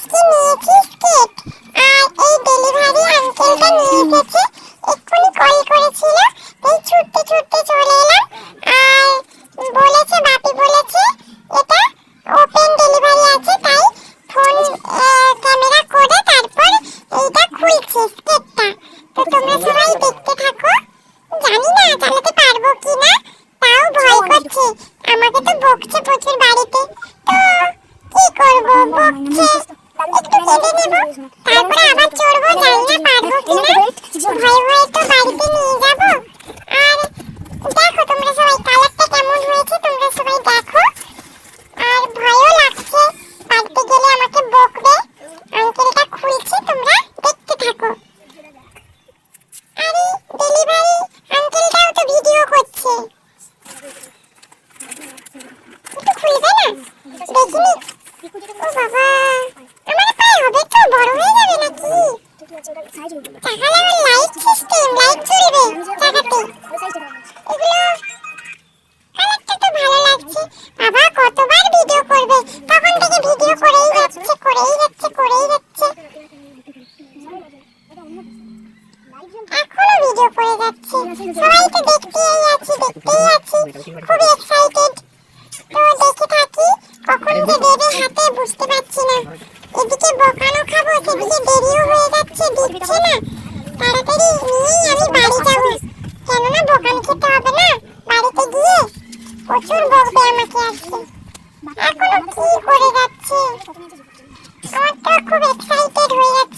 আজকে নিয়েছি কেক আর এই ডেলিভারি আঙ্কেলটা নিয়ে এসেছে এক্ষুনি কল করেছিল, তাই ছুটতে ছুটতে চলে এলাম। আর বলেছে, বাপি বলেছে, এটা ওপেন ডেলিভারি আছে, তাই ফোন ক্যামেরা করে তারপর এইটা খুলছে কেকটা তো তোমরা সবাই দেখতে থাকো। জানি না চালাতে পারব কি না তাও ভয় করছে। আমাকে তো বকছে প্রচুর বাড়িতে। ভেবে নেব তারপরে আবার চড়বো জানি না পারব কিনা। ভয়ে ভয়ে তো বাড়িতে নিয়ে যাব। আর দেখো, তোমরা সবাই কালারটা কেমন হয়েছে, তোমরা সবাই দেখো। আর ভয়ও লাগছে, বাড়িতে গেলে আমাকে বকবে। আঙ্কেলটা খুলছি, তোমরা দেখতে থাকো। আরে, ডেলিভারি আঙ্কেলটাও তো ভিডিও করছে। একটু খুলবে না? তাহলে আমার লাইট লাগছে বাবা কতবার ভিডিও করবে যাচ্ছে করেই যাচ্ছে করেই যাচ্ছে এখনও ভিডিও তো দেখতেই বুঝতে পারছি না এদিকে বকানো খাব, সেদিকে দেরিও হয়ে যাচ্ছে, দিচ্ছে না। আমি বাড়ি যাব। কেননা দোকান খেতে হবে না, বাড়িতে গিয়ে প্রচুর বকবে আমাকে আজকে এখনও কি আমার তো খুব এক্সাইটেড হয়ে যাচ্ছি।